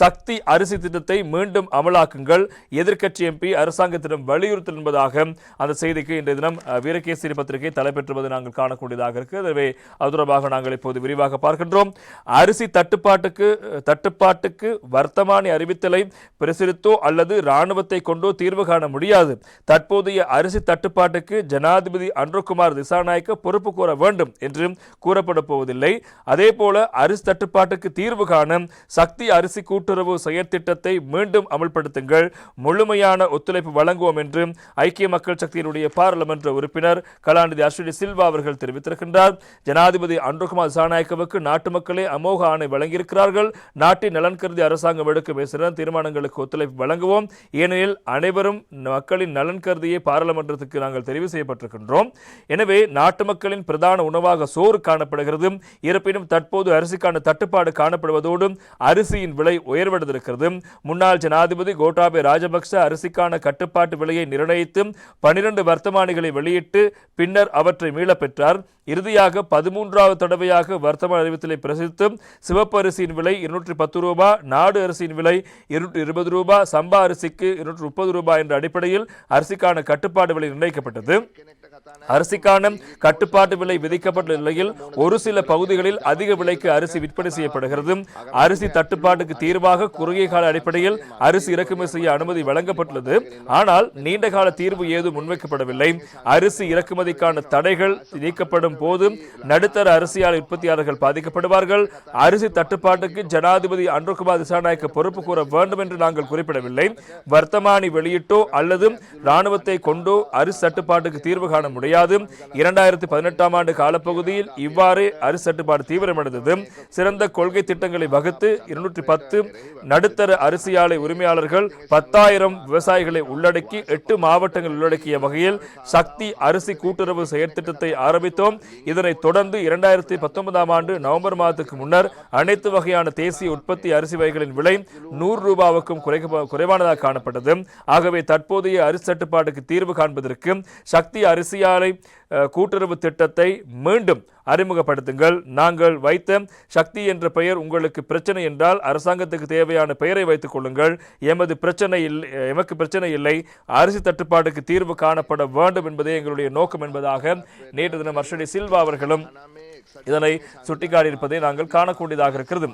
சக்தி அரிசி திட்டத்தை மீண்டும் அமலாக்குங்கள். எதிர்க்கட்சி எம்பி அரசாங்கத்திடம் வலியுறுத்தல் என்பதாக அந்த செய்திக்கு இன்றைய தினம் வீரகேசரி பத்திரிகை தலைப்பெற்றுவது நாங்கள் காணக்கூடியதாக இருக்குது எனவே அது தொடர்பாக நாங்கள் இப்போது விரிவாக பார்க்கின்றோம். அரிசி தட்டுப்பாட்டுக்கு தட்டுப்பாட்டுக்கு வர்த்தமானி அறிவித்தலை பிரசுரித்தோ அல்லது இராணுவத்தை கொண்டோ தீர்வு காண முடியாது. தற்போதைய அரிசி தட்டுப்பாட்டுக்கு ஜனாதிபதி அன்ருகுமார் திசாநாயக்க பொறுப்பு கூற வேண்டும் என்று கூறப்பட போவதில்லை. அதே போல அரிசி தட்டுப்பாட்டுக்கு தீர்வு காண சக்தி அரிசி கூட்டு கூட்டுறவு செயற்திட்டத்தை மீண்டும் அமல்படுத்துங்கள். முழுமையான ஒத்துழைப்பு வழங்குவோம் என்று ஐக்கிய மக்கள் சக்தியினுடைய பாராளுமன்ற உறுப்பினர் கலாநிதி அஸ்வினி சில்வா அவர்கள் தெரிவித்திருக்கின்றார். ஜனாதிபதி அன்ருகுமார் திசாநாயக்கவுக்கு நாட்டு மக்களே அமோக ஆணை வழங்கியிருக்கிறார்கள். நாட்டின் நலன் கருதி அரசாங்கம் எடுக்கும் சிறந்த தீர்மானங்களுக்கு ஒத்துழைப்பு வழங்குவோம். ஏனெனில் அனைவரும் மக்களின் நலன் கருதியே பாராளுமன்றத்துக்கு நாங்கள் தெரிவு செய்யப்பட்டிருக்கின்றோம். எனவே நாட்டு மக்களின் பிரதான உணவாக சோறு காணப்படுகிறது. இருப்பினும் தற்போது அரிசிக்கான தட்டுப்பாடு காணப்படுவதோடு அரிசியின் விலை உயர்வடைந்திருக்கிறது. முன்னாள் ஜனாதிபதி கோட்டாபே ராஜபக்ச அரிசிக்கான கட்டுப்பாட்டு விலையை நிர்ணயித்து பனிரெண்டு வர்த்தமானிகளை வெளியிட்டு பின்னர் அவற்றை மீளப் பெற்றார் இறுதியாக பதிமூன்றாவது தடவையாக வர்த்தமான அறிவித்தலை பிரசித்து சிவப்பு அரிசியின் விலை இருநூற்றி பத்து ரூபாய் நாடு அரிசியின் விலை இருநூற்றி இருபது ரூபாய் சம்பா அரிசிக்கு இருநூற்றி முப்பது ரூபாய் என்ற அடிப்படையில் அரிசிக்கான கட்டுப்பாடு விலை நிர்ணயிக்கப்பட்டது. அரிசிக்கான கட்டுப்பாட்டு விலை விதிக்கப்பட்ட நிலையில் ஒரு சில பகுதிகளில் அதிக விலைக்கு அரிசி விற்பனை செய்யப்படுகிறது. அரிசி தட்டுப்பாட்டுக்கு தீர்வு தீர்வாக குறுகிய கால அடிப்படையில் அரிசி இறக்குமதி செய்ய அனுமதி வழங்கப்பட்டுள்ளது. ஆனால் நீண்ட கால தீர்வு ஏதும் முன்வைக்கப்படவில்லை. அரிசி இறக்குமதிக்கான தடைகள் நீக்கப்படும் போது நடுத்தர அரிசியால் உற்பத்தியாளர்கள் பாதிக்கப்படுவார்கள். அரிசி தட்டுப்பாட்டுக்கு ஜனாதிபதி அன்ருகுமார் திசாநாயக்க பொறுப்பு கூற வேண்டும் என்று நாங்கள் குறிப்பிடவில்லை. வர்த்தமானி வெளியிட்டோ அல்லது ராணுவத்தை கொண்டோ அரிசி தட்டுப்பாட்டுக்கு தீர்வு காண முடியாது. இரண்டாயிரத்தி பதினெட்டாம் ஆண்டு காலப்பகுதியில் இவ்வாறு அரிசி தட்டுப்பாடு தீவிரமடைந்தது. சிறந்த கொள்கை திட்டங்களை வகுத்து இருநூற்றி பத்து நடுத்தர அரிசி ஆலை உரிமையாளர்கள் பத்தாயிரம் விவசாயிகளை உள்ளடக்கி எட்டு மாவட்டங்கள் உள்ளடக்கிய வகையில் சக்தி அரிசி கூட்டுறவு செயற்திட்டத்தை ஆரம்பித்தோம். இதனைத் தொடர்ந்து இரண்டாயிரத்தி பத்தொன்பதாம் ஆண்டு நவம்பர் மாதத்துக்கு முன்னர் அனைத்து வகையான தேசிய உற்பத்தி அரிசி வகைகளின் விலை நூறு ரூபாவுக்கும் குறைவானதாக காணப்பட்டது. ஆகவே தற்போதைய அரிசி தட்டுப்பாட்டுக்கு தீர்வு காண்பதற்கு சக்தி அரிசி ஆலை கூட்டுறவு திட்டத்தை மீண்டும் அறிமுகப்படுத்துங்கள். நாங்கள் வைத்த சக்தி என்ற பெயர் உங்களுக்கு பிரச்சனை என்றால் அரசாங்கத்துக்கு தேவையான பெயரை வைத்துக் கொள்ளுங்கள். எமது பிரச்சனை இல்லை எமக்கு பிரச்சனை இல்லை. அரிசி தட்டுப்பாட்டுக்கு தீர்வு காணப்பட வேண்டும் என்பதே எங்களுடைய நோக்கம் என்பதாக நேற்று தினம் அர்ஷடி சில்வா அவர்களும் இதனை சுட்டிக்காட்டியிருப்பதை நாங்கள் காணக்கூடியதாக இருக்கிறது.